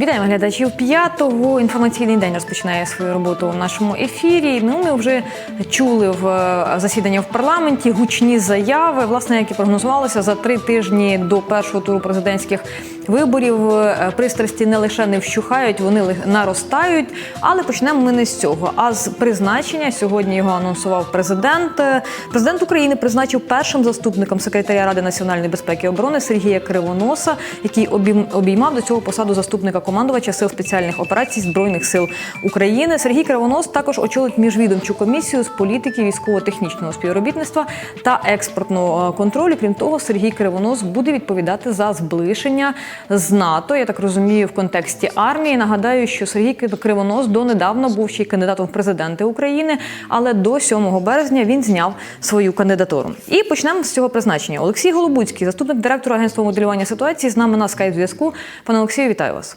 Вітаємо глядачів п'ятого. Інформаційний день розпочинає свою роботу у нашому ефірі. Ну, ми вже чули в засіданні в парламенті гучні заяви, власне, які прогнозувалися за три тижні до першого туру президентських виборів. Е, Пристрасті не лише не вщухають, вони наростають. Але почнемо ми не з цього, а з призначення. Сьогодні його анонсував президент. Е, Президент України призначив першим заступником секретаря Ради національної безпеки і оборони Сергія Кривоноса, який обійм- обіймав до цього посаду заступника командувача сил спеціальних операцій збройних сил України. Сергій Кривонос також очолить міжвідомчу комісію з політики військово-технічного співробітництва та експортного е, контролю. Крім того, Сергій Кривонос буде відповідати за зближення з НАТО. Я так розумію, в контексті армії. Нагадаю, що Сергій Кривонос донедавна був ще й кандидатом в президенти України, але до 7 березня він зняв свою кандидатуру. І почнемо з цього призначення. Олексій Голобуцький, заступник директора агентства моделювання ситуації, з нами на скайп зв'язку. Пане Олексію, вітаю вас.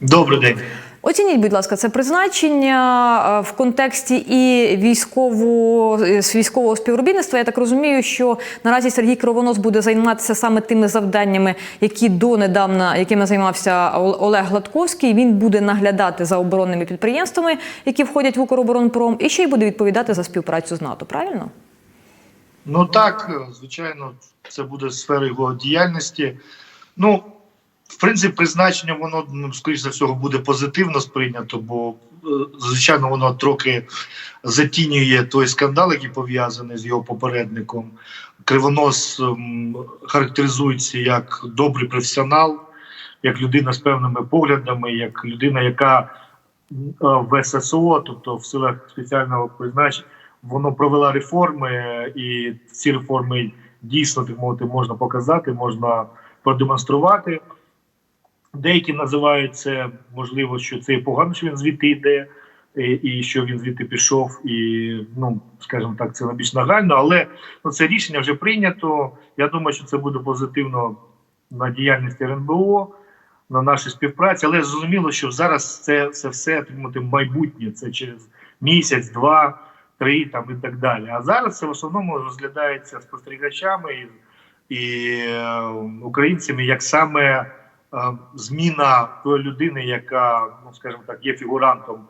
Добрий день. Оцініть, будь ласка, це призначення в контексті і військово, е, військового співробітництва. Я так розумію, що наразі Сергій Кривонос буде займатися саме тими завданнями, які донедавна, якими займався Олег Гладковський. Він буде наглядати за оборонними підприємствами, які входять в Укроборонпром, і ще й буде відповідати за співпрацю з НАТО. Правильно? Ну так, звичайно, це буде сфера його діяльності. Ну, в принципі, призначення воно ну, скоріш за всього буде позитивно сприйнято, бо е, звичайно воно трохи затінює той скандал, який пов'язаний з його попередником. Кривонос ем, характеризується як добрий професіонал, як людина з певними поглядами, як людина, яка е, в ССО, тобто в силах спеціального призначення, воно провела реформи, і ці реформи дійсно так мовити можна показати, можна продемонструвати. Деякі називають це можливо, що це погано, що він звідти йде, і, і що він звідти пішов, і ну скажімо так, це найбільш нагально. Але ну, це рішення вже прийнято. Я думаю, що це буде позитивно на діяльність РНБО, на нашій співпраці. Але зрозуміло, що зараз це, це все так майбутнє. Це через місяць, два, три там і так далі. А зараз це в основному розглядається спостерігачами і, і е, українцями як саме зміна тої людини, яка, ну скажімо так, є фігурантом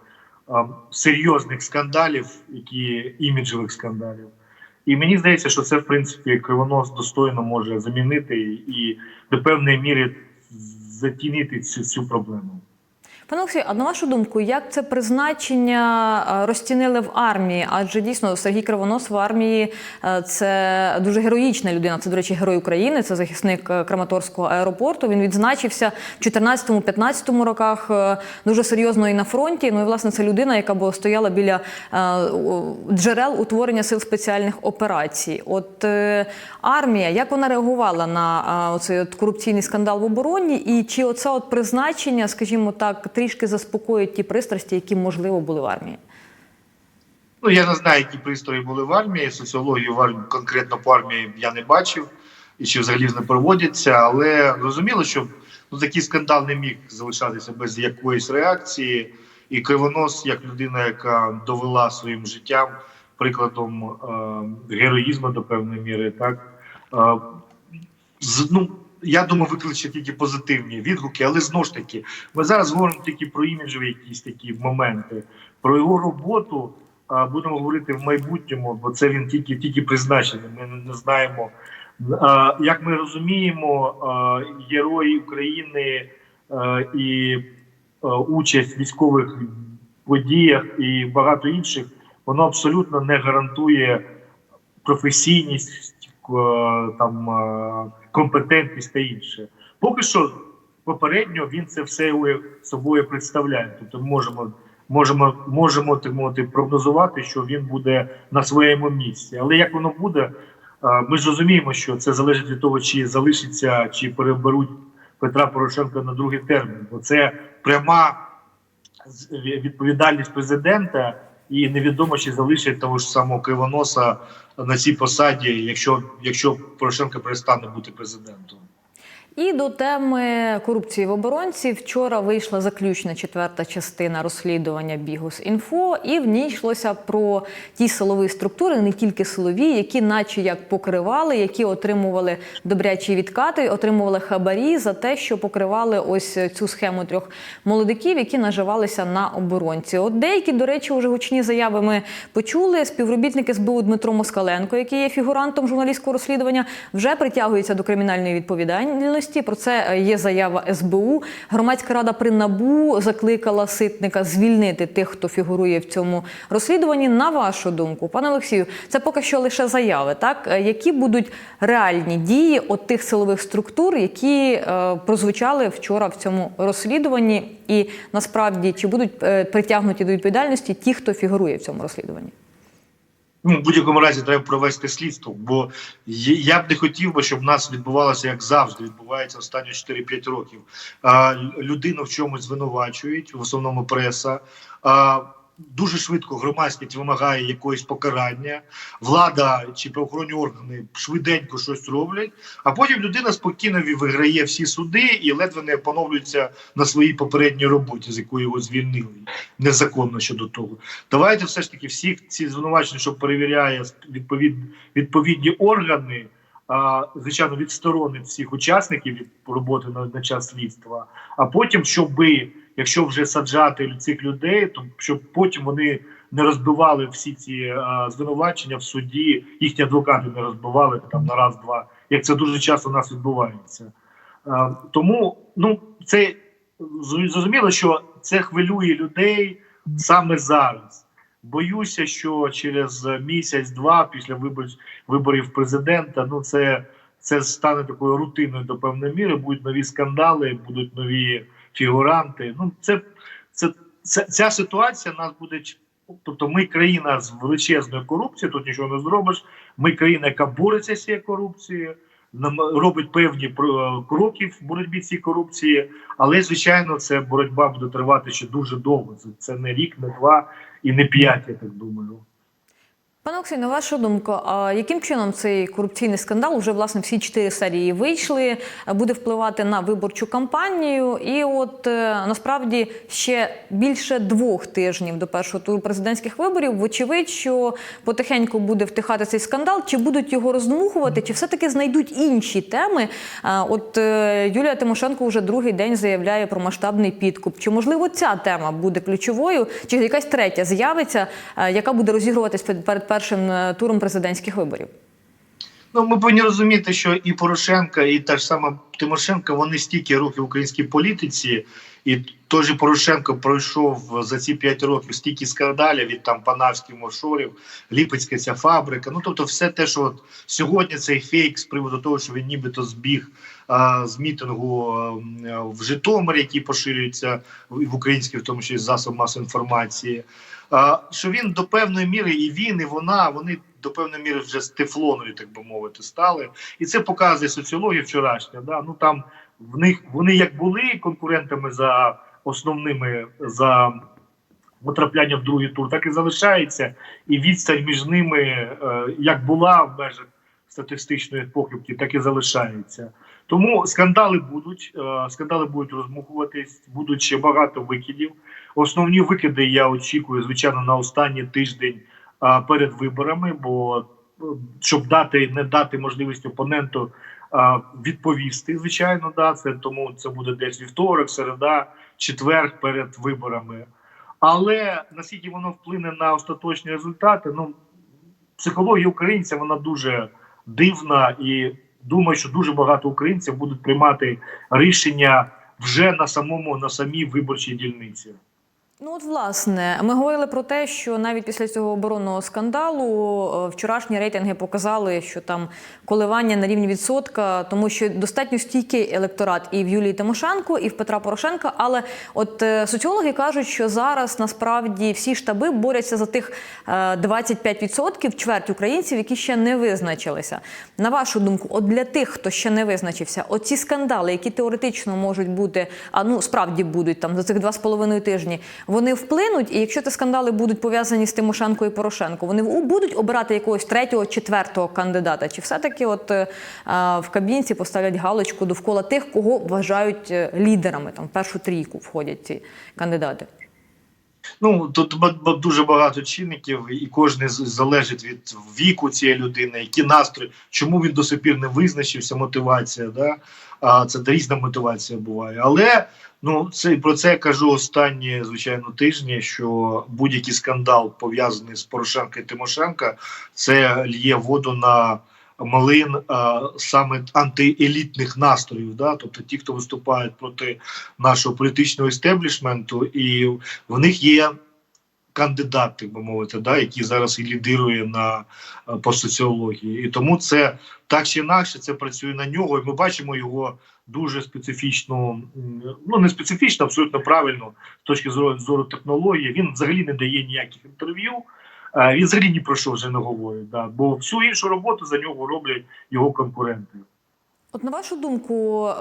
е, серйозних скандалів, які іміджових скандалів. І мені здається, що це в принципі кривонос достойно може замінити і до певної міри затінити цю, цю проблему. Пане Олексію, а на вашу думку, як це призначення е, розцінили в армії? Адже дійсно Сергій Кривонос в армії е, це дуже героїчна людина. Це, до речі, герой України, це захисник е, Краматорського аеропорту. Він відзначився в 14-15 роках дуже серйозно і на фронті. Ну і власне це людина, яка стояла біля джерел утворення сил спеціальних операцій. От армія, як вона реагувала на от корупційний скандал в обороні, і чи оце от призначення, скажімо так, трішки заспокоїть ті пристрасті, які можливо були в армії? Ну я не знаю, які пристрої були в армії. Соціологію в армії конкретно по армії я не бачив і чи взагалі не проводяться. Але зрозуміло, що ну, такий скандал не міг залишатися без якоїсь реакції. І Кривонос, як людина, яка довела своїм життям прикладом е, героїзму до певної міри, так е, з, ну, я думаю, викличе тільки позитивні відгуки, але знову ж таки, ми зараз говоримо тільки про іміджові якісь такі моменти, про його роботу. Будемо говорити в майбутньому, бо це він тільки тільки призначений. Ми не- знаємо. Як ми розуміємо, герої України і участь в військових подіях і багато інших, воно абсолютно не гарантує професійність, там е, компетентність та інше. Поки що попередньо він це все собою представляє. Тобто ми можемо, можемо, можемо мовити, прогнозувати, що він буде на своєму місці. Але як воно буде, е, ми ж розуміємо, що це залежить від того, чи залишиться, чи переберуть Петра Порошенка на другий термін. Бо це пряма відповідальність президента, і невідомо, чи залишить того ж самого Кривоноса на цій посаді, якщо, якщо Порошенко перестане бути президентом. І до теми корупції в оборонці вчора вийшла заключна четверта частина розслідування Бігус.Інфо, і в ній йшлося про ті силові структури, не тільки силові, які, наче як покривали, які отримували добрячі відкати, отримували хабарі за те, що покривали ось цю схему трьох молодиків, які наживалися на оборонці. От деякі, до речі, вже гучні заяви ми почули. Співробітник СБУ Дмитро Москаленко, який є фігурантом журналістського розслідування, вже притягується до кримінальної відповідальності. Про це е, є заява СБУ. Громадська рада при НАБУ закликала ситника звільнити тих, хто фігурує в цьому розслідуванні. На вашу думку, пане Олексію, це поки що лише заяви. Так Е, які будуть реальні дії от тих силових структур, які е, прозвучали вчора в цьому розслідуванні, і насправді чи будуть е, притягнуті до відповідальності ті, хто фігурує в цьому розслідуванні? Ну, в будь-якому разі треба провести слідство, бо я б не хотів би, щоб в нас відбувалося, як завжди, відбувається останні 4-5 років. А, людину в чомусь звинувачують, в основному преса. А, дуже швидко громадськість вимагає якогось покарання, влада чи правоохоронні органи швиденько щось роблять, а потім людина спокійно виграє всі суди і ледве не поновлюється на своїй попередній роботі, з якої його звільнили незаконно щодо того. Давайте все ж таки всіх ці звинувачення, що перевіряє відповід, відповідні органи, звичайно, відсторонить всіх учасників від роботи на, на час слідства. А потім, щоби, якщо вже саджати цих людей, то щоб потім вони не розбивали всі ці а, звинувачення в суді, їхні адвокати не розбивали там на раз-два, як це дуже часто у нас відбувається. А, тому ну це зрозуміло, що це хвилює людей саме зараз. Боюся, що через місяць-два після вибор, виборів президента, ну це, це стане такою рутиною до певної міри. Будуть нові скандали, будуть нові фігуранти. Ну це, це, це ця ситуація нас буде. Тобто, ми країна з величезною корупцією, тут нічого не зробиш. Ми країна, яка бореться з цією корупцією, робить певні кроки в боротьбі цій корупції, але звичайно, це боротьба буде тривати ще дуже довго. Це не рік, не два і не п'ять, я так думаю. Пане Олексій, на вашу думку, а яким чином цей корупційний скандал вже власне всі чотири серії вийшли, буде впливати на виборчу кампанію? І от е, насправді ще більше двох тижнів до першого туру президентських виборів. Вочевидь, що потихеньку буде втихати цей скандал, чи будуть його роздмухувати, чи все-таки знайдуть інші теми? От е, Юлія Тимошенко вже другий день заявляє про масштабний підкуп. Чи можливо ця тема буде ключовою, чи якась третя з'явиться, е, яка буде розігруватись перед перед першим е, туром президентських виборів? Ну, ми повинні розуміти, що і Порошенка, і та ж сама Тимошенко, вони стільки років в українській політиці, і той же Порошенко пройшов за ці п'ять років стільки скандалів від там панавських офшорів, Ліпецька ця фабрика. Ну тобто, все те, що от сьогодні цей фейк з приводу того, що він нібито збіг з мітингу в Житомирі, який поширюється в українській, в тому числі засоб масової інформації. Що він до певної міри і він, і вона, вони до певної міри вже з тефлонові, так би мовити, стали. І це показує соціологія вчорашня. Да? Ну там в них вони як були конкурентами за основними за потрапляння в другий тур, так і залишається. І відстань між ними е, як була в межах статистичної похибки, так і залишається. Тому скандали будуть, е, скандали будуть розмухуватись, будуть ще багато викидів. Основні викиди я очікую, звичайно, на останній тиждень перед виборами, бо е, щоб дати не дати можливість опоненту відповісти, звичайно, да, це тому це буде десь вівторок, середа, четвер перед виборами. Але наскільки воно вплине на остаточні результати, ну психологія українця вона дуже дивна, і думаю, що дуже багато українців будуть приймати рішення вже на самому на самій виборчій дільниці. Ну от власне, ми говорили про те, що навіть після цього оборонного скандалу е, вчорашні рейтинги показали, що там коливання на рівні відсотка, тому що достатньо стійкий електорат і в Юлії Тимошенко, і в Петра Порошенка. Але от е, соціологи кажуть, що зараз насправді всі штаби борються за тих е, 25%, чверть українців, які ще не визначилися. На вашу думку, от для тих, хто ще не визначився, оці скандали, які теоретично можуть бути, а ну справді будуть там за цих два з половиною тижні, вони вплинуть, і якщо ці скандали будуть пов'язані з Тимошенко і Порошенко, вони будуть обирати якогось третього, четвертого кандидата? Чи все-таки от е, в кабінці поставлять галочку довкола тих, кого вважають е, лідерами? Там в першу трійку входять ці кандидати. Ну тут дуже багато чинників, і кожен залежить від віку цієї людини, які настрої, чому він до сих пір не визначився, мотивація. Да? А це різна мотивація буває. Але ну це про це я кажу останні звичайно тижні. Що будь-який скандал пов'язаний з Порошенко і Тимошенко, це лє воду на малин а, саме антиелітних настроїв. Да? Тобто ті, хто виступають проти нашого політичного істеблішменту, і в них є кандидат, так би мовити, да, який зараз і лідирує на е, по соціології. І тому це так чи інакше це працює на нього. І ми бачимо його дуже специфічну, ну не специфічно, абсолютно правильно з точки зору, зору технології. Він взагалі не дає ніяких інтерв'ю. Він взагалі ні про що вже не говорить, да, бо всю іншу роботу за нього роблять його конкуренти. От на вашу думку, е,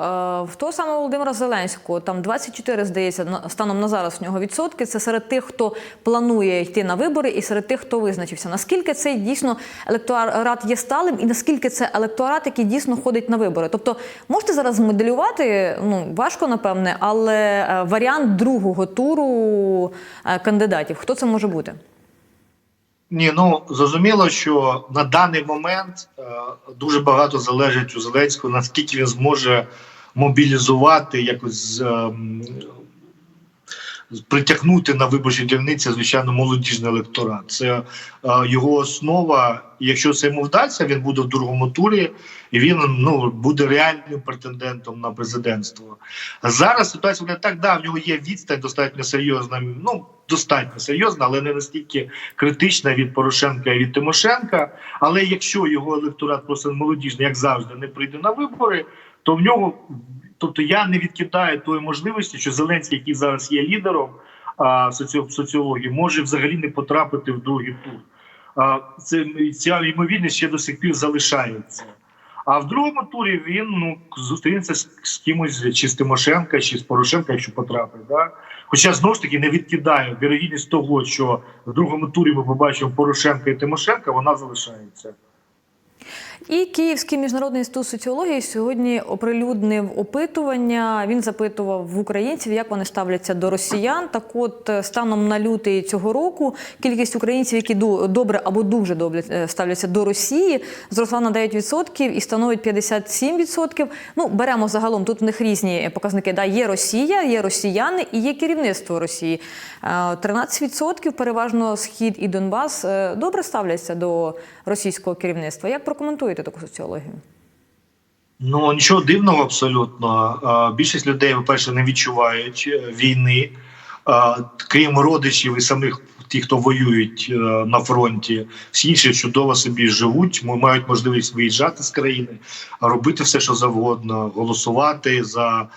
в того самого Володимира Зеленського там 24, здається, станом на зараз в нього відсотки. Це серед тих, хто планує йти на вибори, і серед тих, хто визначився. Наскільки цей дійсно електорат є сталим, і наскільки це електорат, який дійсно ходить на вибори? Тобто, можете зараз змоделювати, ну важко напевне, але е, варіант другого туру е, кандидатів. Хто це може бути? Ні, ну зрозуміло, що на даний момент е, дуже багато залежить у Зеленського, наскільки він зможе мобілізувати, якось ем, притягнути на виборчі дільниці, звичайно, молодіжний електорат. Це е, його основа. Якщо це йому вдасться, він буде в другому турі, і він ну буде реальним претендентом на президентство. Зараз ситуація виглядає так, да, в нього є відстань достатньо серйозна. Ну достатньо серйозна, але не настільки критична від Порошенка і від Тимошенка. Але якщо його електорат просто молодіжний, як завжди, не прийде на вибори, то в нього, тобто я не відкидаю тої можливості, що Зеленський, який зараз є лідером а, соці... соціології, може взагалі не потрапити в другий тур. А, це ця ймовірність ще до сих пір залишається. А в другому турі він ну зустрінеться з, з кимось чи з Тимошенка, чи з Порошенка, якщо потрапить. Да? Хоча знову ж таки не відкидаю вірогідність того, що в другому турі ми побачимо Порошенка і Тимошенка, вона залишається. І Київський міжнародний інститут соціології сьогодні оприлюднив опитування. Він запитував в українців, як вони ставляться до росіян. Так, от е, станом на лютий цього року кількість українців, які добре або дуже добре е, ставляться до Росії, зросла на 9% і становить 57%. Ну беремо загалом. Тут в них різні показники. Да, є Росія, є росіяни і є керівництво Росії. Е, 13% переважно схід і Донбас е, добре ставляться до російського керівництва. Як прокоментуєте таку соціологію? Ну нічого дивного абсолютно. Більшість людей, по-перше, не відчувають е, війни, крім родичів і самих ті, хто воюють е, на фронті, всі інші чудово собі живуть, мають можливість виїжджати з країни, робити все, що завгодно, голосувати за.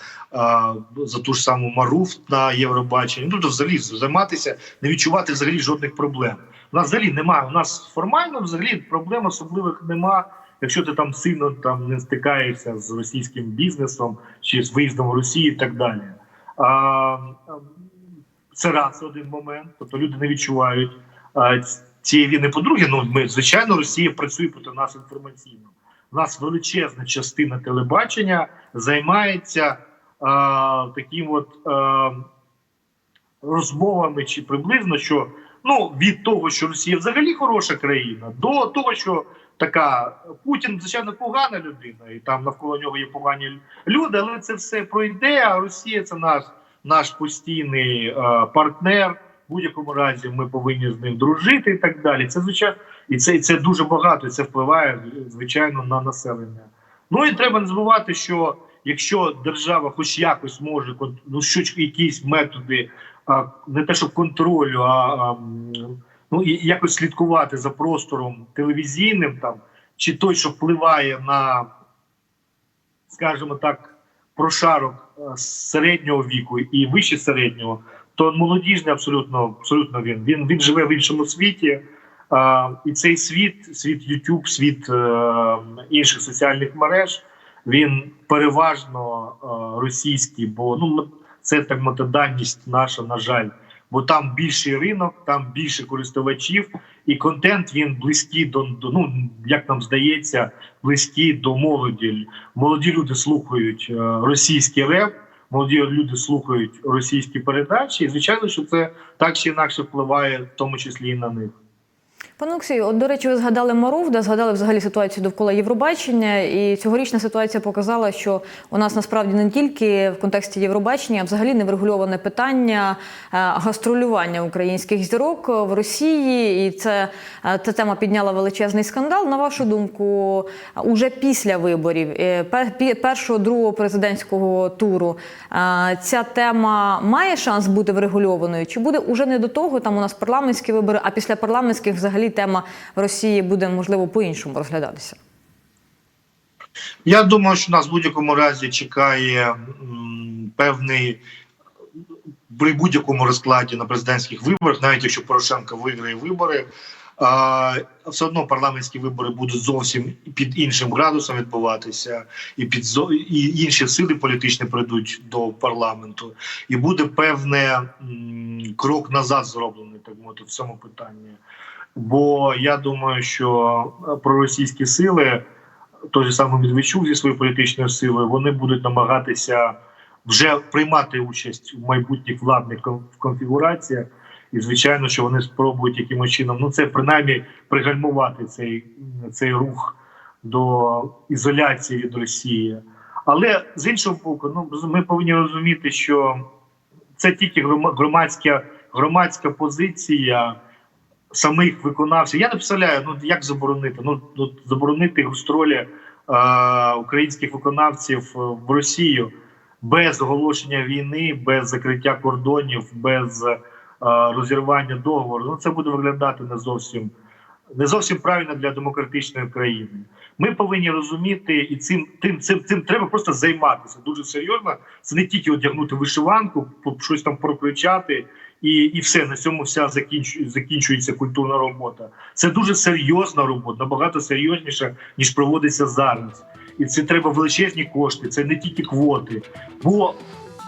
За ту ж саму Маруф на Євробаченні, ну то взагалі займатися, не відчувати взагалі жодних проблем. У нас взагалі немає. У нас формально взагалі проблем особливих нема якщо ти там сильно там не стикаєшся з російським бізнесом чи з виїздом в Росію і так далі. А, це раз один момент, тобто люди не відчувають цієї війни. По-друге, ну ми звичайно, Росія працює проти нас інформаційно. У нас величезна частина телебачення займається а, таким от а, розмовами чи приблизно, що ну від того, що Росія взагалі хороша країна, до того, що така Путін, звичайно, погана людина, і там навколо нього є погані люди, але це все пройде. А Росія це наш наш постійний е, партнер. В будь-якому разі ми повинні з ним дружити і так далі. Це звичайно, і це, і це дуже багато. І це впливає звичайно на населення. Ну і треба не забувати, що якщо держава, хоч якось може ну, що якісь методи, а, не те, що контролю, а, а ну і якось слідкувати за простором телевізійним, там чи той, що впливає на, скажімо так, прошарок е, середнього віку і вище середнього, то молодіжний абсолютно абсолютно він. Він він живе в іншому світі. А, і цей світ, світ YouTube, світ е, інших соціальних мереж, він переважно е, російський, бо ну це так мотоданність наша, на жаль, бо там більший ринок, там більше користувачів, і контент він близький до, ну як нам здається, близький до молоді. Молоді люди слухають е, російський реп, молоді люди слухають російські передачі, і звичайно, що це так чи інакше впливає, в тому числі і на них. Пане Олексію, от, до речі, ви згадали Маровда, згадали взагалі ситуацію довкола Євробачення. І цьогорічна ситуація показала, що у нас насправді не тільки в контексті Євробачення, а взагалі не врегульоване питання е, гастролювання українських зірок в Росії. І це е, ця тема підняла величезний скандал. На вашу думку, уже після виборів е, першого другого президентського туру ця тема має шанс бути врегульованою? Чи буде уже не до того? Там у нас парламентські вибори, а після парламентських взагалі тема в Росії буде можливо по-іншому розглядатися? Я думаю, що нас в будь-якому разі чекає певний при будь-якому розкладі на президентських виборах, навіть якщо Порошенко виграє вибори, все одно парламентські вибори будуть зовсім під іншим градусом відбуватися, і під і інші сили політичні прийдуть до парламенту, і буде певне крок назад зроблений, так мовити, в цьому питанні. Бо я думаю, що е, проросійські сили той же самий Медведчук зі своєю політичною силою, вони будуть намагатися вже приймати участь в майбутніх владних конфігураціях. І звичайно, що вони спробують якимось чином, ну це принаймні пригальмувати цей, цей рух до ізоляції від Росії. Але з іншого боку, ну ми повинні розуміти, що це тільки громадська, громадська позиція самих виконавців. Я не представляю, ну як заборонити? Ну, ну заборонити гастролі е, українських виконавців е, в Росію без оголошення війни, без закриття кордонів, без е, розірвання договору. Ну це буде виглядати не зовсім не зовсім правильно для демократичної країни. Ми повинні розуміти, і цим тим цим цим треба просто займатися дуже серйозно. Це не тільки одягнути вишиванку, щось там прокричати, і, і все на цьому вся закінчує, закінчується культурна робота. Це дуже серйозна робота, набагато серйозніша ніж проводиться зараз. І це треба величезні кошти, це не тільки квоти. Бо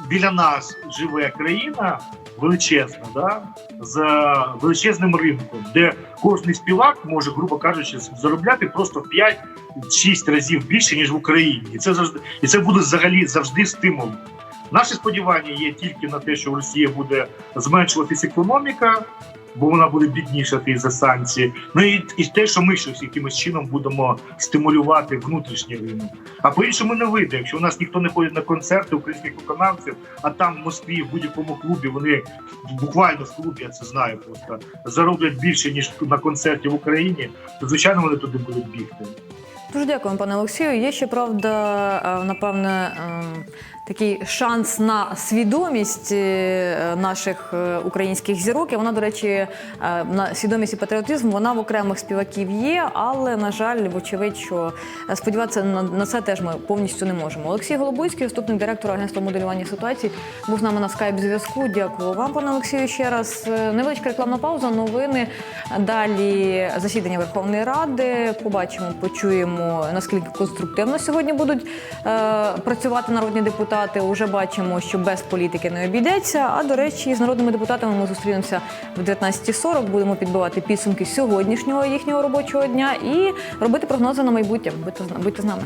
біля нас живе країна величезна, да? за величезним ринком, де кожний співак може, грубо кажучи, заробляти просто в 5-6 разів більше ніж в Україні. І це завжди і це буде взагалі завжди стимул. Наші сподівання є тільки на те, що в Росія буде зменшуватись економіка, бо вона буде біднішати із за санкцій. Ну і, і те, що ми щось якимось чином будемо стимулювати внутрішній ринок. А по-іншому не вийде. Якщо у нас ніхто не ходить на концерти українських виконавців, а там в Москві в будь-якому клубі вони буквально в клубі, я це знаю просто зароблять більше ніж на концерті в Україні, то звичайно вони туди будуть бігти. Дуже дякую, пане Олексію. Є ще правда, е, напевне, ем, такий шанс на свідомість е, наших е, українських зірок. І вона, до речі, е, на свідомість і патріотизм вона в окремих співаків є, але на жаль, вочевидь, що сподіватися на, це теж ми повністю не можемо. Олексій Голобуйський, заступник директора агентства моделювання ситуацій, був з нами на скайп зв'язку. Дякую вам, пане Олексію. Ще раз невеличка рекламна пауза. Новини далі засідання Верховної Ради. Побачимо, почуємо наскільки конструктивно сьогодні будуть працювати народні депутати. Уже бачимо, що без політики не обійдеться. А до речі, з народними депутатами ми зустрінемося в 19.40. Будемо підбивати підсумки сьогоднішнього їхнього робочого дня і робити прогнози на майбутнє. Будьте з нами.